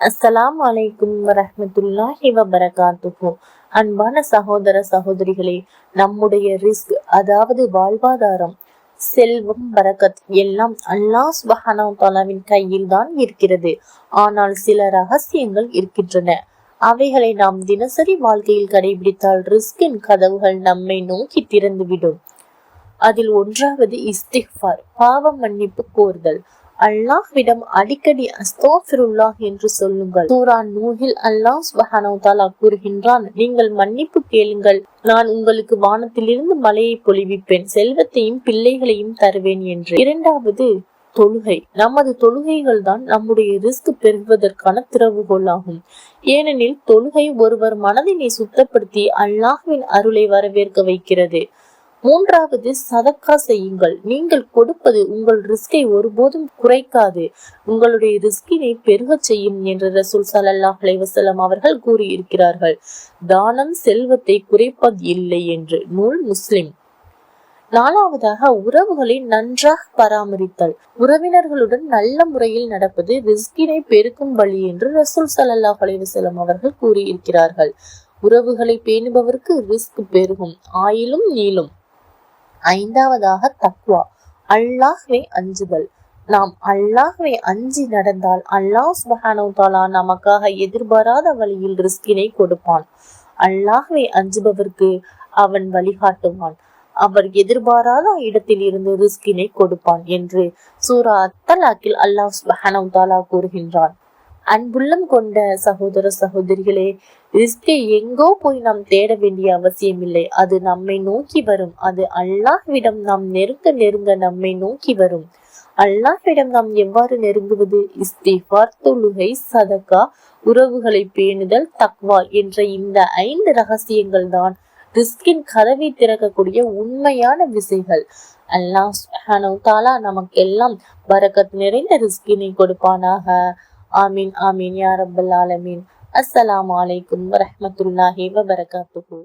அஸ்ஸலாம் வலைக்கும் வரஹ்மத்துல்லாஹி வபரகாத்துஹு. அன்பான சகோதர சகோதரிகளே நம்முடைய ரிஸ்க் அதாவது வாழ்வாதாரம் செல்வம் பரக்கத் எல்லாம் அல்லாஹ் சுபஹானா தாலாவின் கையில் தான் இருக்கிறது. ஆனால் சில ரகசியங்கள் இருக்கின்றன. அவைகளை நாம் தினசரி வாழ்க்கையில் கடைபிடித்தால் ரிஸ்கின் கதவுகள் நம்மை நோக்கி திறந்துவிடும். அதில் ஒன்றாவது இஸ்திஃபார் பாவ மன்னிப்பு கோருதல். அல்லாஹ்விடம் அடிக்கடி அஸ்தோஃபிருல்லாஹ் என்று சொல்லுங்கள். சூரா நூஹில் அல்லாஹ் சுபஹானவுதாலா கூறுகின்றான் நீங்கள் மன்னிப்பு கேளுங்கள். நான் உங்களுக்கு வானத்திலிருந்து மலையை பொழிவிப்பேன். செல்வத்தையும் பிள்ளைகளையும் தருவேன் என்று. இரண்டாவது தொழுகை. நமது தொழுகைகள் தான் நம்முடைய ரிஸ்க் பெறுவதற்கான திறவுகோலாகும். ஏனெனில் தொழுகை ஒருவர் மனதினை சுத்தப்படுத்தி அல்லாஹ்வின் அருளை வரவேற்க வைக்கிறது. மூன்றாவது சதக்கா செய்யுங்கள். நீங்கள் கொடுப்பது உங்கள் ரிஸ்கை ஒருபோதும் குறைக்காது. உங்களுடைய ரிஸ்கினை பெருகச் செய்யும் என்று ரசூல் சலல்லாஹ் அலைவசலம் அவர்கள் கூறியிருக்கிறார்கள். தானம் செல்வத்தை குறைப்பது இல்லை என்று நூல் முஸ்லிம். நாலாவதாக உறவுகளை நன்றாக பராமரித்தல். உறவினர்களுடன் நல்ல முறையில் நடப்பது ரிஸ்கினை பெருக்கும் வழி என்று ரசூல் சலல்லாஹ் அலைவசலம் அவர்கள் கூறியிருக்கிறார்கள். உறவுகளை பேணுபவருக்கு ரிஸ்க் பெருகும். ஆயிலும் நீளும். ஐந்தாவதாக தக்வா. அல்லாஹ்வை அஞ்சுதல். நாம் அல்லாஹ்வை அஞ்சி நடந்தால் அல்லாஹ் சுபஹானு தாலா நமக்காக எதிர்பாராத வழியில் ரிஸ்கினை கொடுப்பான். அல்லாஹ்வை அஞ்சுபவர்க்கு அவன் வழிகாட்டுவான் அவர் எதிர்பாராத இடத்தில் இருந்து ரிஸ்கினை கொடுப்பான் என்று சூரா அத்தலாக்கில் அல்லாஹ் சுபஹானு தாலா கூறுகின்றான். அன்புள்ளம் கொண்ட சகோதர சகோதரிகளே ரிஸ்கை எங்கோ போய் நாம் தேட வேண்டிய அவசியம் இல்லை அது நம்மை நோக்கி வரும். அது அல்லாஹ்விடம் நாம் நெருங்க நெருங்க நம்மை நோக்கி வரும். அல்லாஹ்விடம் நாம் எவ்வாறு நெருங்குவது? இஸ்திஃபார் தொழுகை சதக்கா உறவுகளை பேணுதல் தக்வா என்ற இந்த ஐந்து ரகசியங்கள் தான் ரிஸ்கின் கதவை திறக்கக்கூடிய உண்மையான விசைகள். அல்லாஹ் தாலா நமக்கெல்லாம் பரக்கத் நிறைந்த ரிஸ்கினை கொடுப்பானாக. ஆமீன் ஆமீன் யா ரப்பல் ஆலமீன் அஸ்ஸலாமு அலைக்கும் வரமத்துல்லாஹி வபரகாத்துஹூ